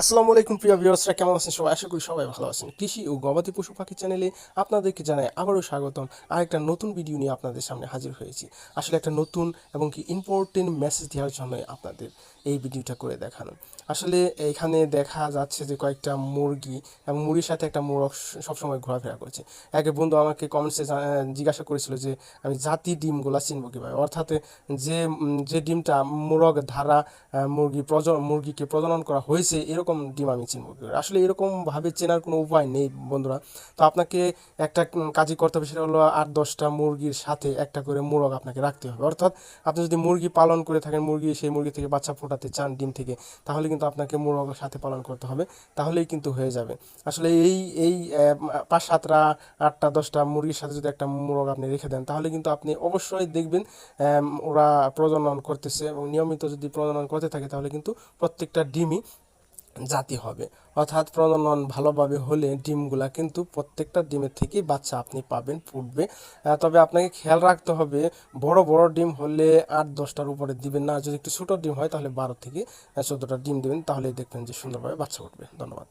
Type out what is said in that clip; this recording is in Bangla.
আসসালামু আলাইকুম প্রিয় ভিউয়ার্সরা, কেমন আছেন সবাই? আশা করি সবাই ভালো আছেন। কৃষি ও গবাদি পশু পাখি চ্যানেলে আপনাদেরকে জানাই আবারও স্বাগতম। আরেকটা নতুন ভিডিও নিয়ে আপনাদের সামনে হাজির হয়েছি। আসলে একটা নতুন এবং কি ইম্পর্টেন্ট মেসেজ দেওয়ার জন্যই আপনাদের এই ভিডিওটা করে দেখানো। আসলে এখানে দেখা যাচ্ছে যে কয়েকটা মুরগি এবং মুরগির সাথে একটা মোরগ সবসময় ঘোরাফেরা করছে। এক বন্ধু আমাকে কমেন্টসে জিজ্ঞাসা করেছিল যে, আমি জাতি ডিমগুলা চিনবো কীভাবে? অর্থাৎ যে যে ডিমটা মোরগ ধারা মুরগি প্রজ, মুরগিকে প্রজনন করা হয়েছে, এরকম ডিম আমি চিনবো? আসলে এরকমভাবে চেনার কোনো উপায় নেই বন্ধুরা। তো আপনাকে একটা কাজই করতে হবে, সেটা হলো আট, দশটা মুরগির সাথে একটা করে মোরগ আপনাকে রাখতে হবে। অর্থাৎ আপনি যদি মুরগি পালন করে থাকেন, মুরগি সেই মুরগি থেকে বাচ্চা ফোটাতে চান ডিম থেকে, তাহলে কিন্তু আপনাকে মোরগের সাথে পালন করতে হবে, তাহলেই কিন্তু হয়ে যাবে। আসলে এই এই পাঁচ, সাতটা, আটটা, দশটা মুরগির সাথে যদি একটা মোরগ আপনি রেখে দেন, তাহলে কিন্তু আপনি অবশ্যই দেখবেন ওরা প্রজনন করতেছে এবং নিয়মিত যদি প্রজনন করতে থাকে, তাহলে কিন্তু প্রত্যেকটা ডিমই জাতি হবে। অর্থাৎ প্রজনন ভালোভাবে হলে ডিমগুলা কিন্তু প্রত্যেকটা ডিমের থেকেই বাচ্চা আপনি পাবেন ফুটবে তবে আপনাকে খেয়াল রাখতে হবে, বড় বড় ডিম হলে আট দশটার উপরে দিবেন না। যদি একটু ছোটো ডিম হয় তাহলে বারো থেকে চোদ্দোটা ডিম দেবেন তাহলে দেখবেন যে সুন্দরভাবে বাচ্চা উঠবে। ধন্যবাদ।